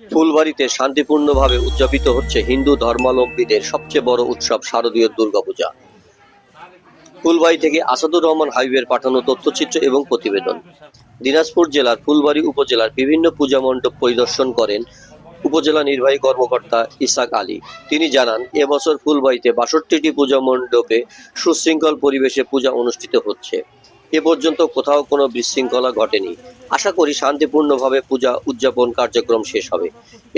ফুলবাড়িতে শান্তিপূর্ণভাবে উদযাপিত হচ্ছে হিন্দু ধর্মাবলম্বীদের সবচেয়ে বড় উৎসব শারদীয় দুর্গাপূজা। ফুলবাড়ি থেকে আসাদুর রহমান হাবিবের পাঠানো তথ্যচিত্র এবং প্রতিবেদন। দিনাজপুর জেলার ফুলবাড়ি উপজেলার বিভিন্ন পূজা মণ্ডপ পরিদর্শন করেন উপজেলা নির্বাহী কর্মকর্তা ইসাক আলী। তিনি জানান, এবছর ফুলবাড়িতে বাষট্টিটি পূজা মণ্ডপে সুশৃঙ্খল পরিবেশে পূজা অনুষ্ঠিত হচ্ছে। এ পর্যন্ত কোথাও কোনো বিশৃঙ্খলা ঘটেনি। আশা করি শান্তিপূর্ণভাবে পূজা উদযাপন কার্যক্রম শেষ হবে।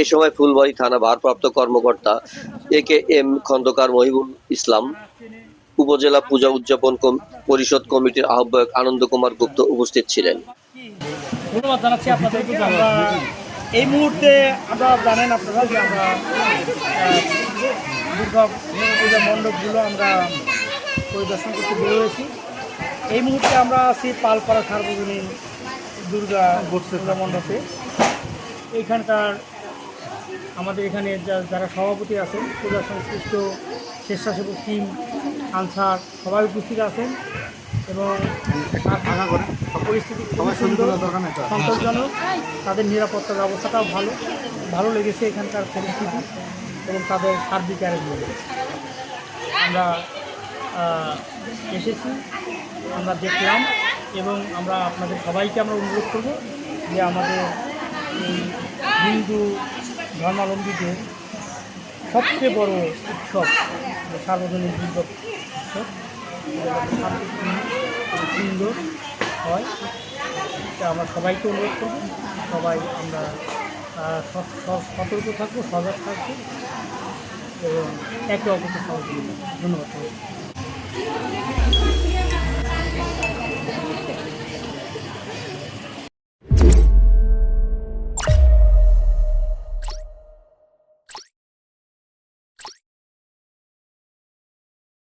এ সময় ফুলবাড়ি থানা ভারপ্রাপ্ত কর্মকর্তা A K M Khandakar Mohibul Islam, উপজেলা পূজা উদযাপন পরিষদ কমিটির আহ্বায়ক আনন্দ কুমার গুপ্ত উপস্থিত ছিলেন। ধন্যবাদ জানাচ্ছি আপনাদেরকে আমরা এই মুহূর্তে আমরা জানেন আপনারা যে আমরা দুর্গা পূজা মণ্ডপগুলো আমরা পরিদর্শন করতে বের হয়েছি। এই মুহূর্তে আমরা আছি পালপাড়া সার্বজনীন দুর্গা পূজা মণ্ডপে। এইখানকার আমাদের এখানে যা- যারা সভাপতি আছেন পূজা সংশ্লিষ্ট স্বেচ্ছাসেবক টিম আনসার সবাই উপস্থিত আছেন এবং পরিস্থিতি খুবই সুন্দর সন্তোষজনক। তাদের নিরাপত্তা ব্যবস্থাটাও ভালো ভালো লেগেছে এখানকার পরিস্থিতি এবং তাদের সার্বিক অ্যারেঞ্জমেন্ট আমরা এসেছি। আমরা দেখলাম এবং আমরা আপনাদের সবাইকে আমরা অনুরোধ করব যে আমাদের হিন্দু ধর্মাবলম্বীদের সবচেয়ে বড় উৎসব সার্বজনীন দুর্গা উৎসব এটা সুন্দর হয় তা আমরা সবাইকে অনুরোধ করব সবাই আমরা সতর্ক থাকব, সজাগ থাকব এবং একে অপরকে সহযোগিতা ধন্যবাদ।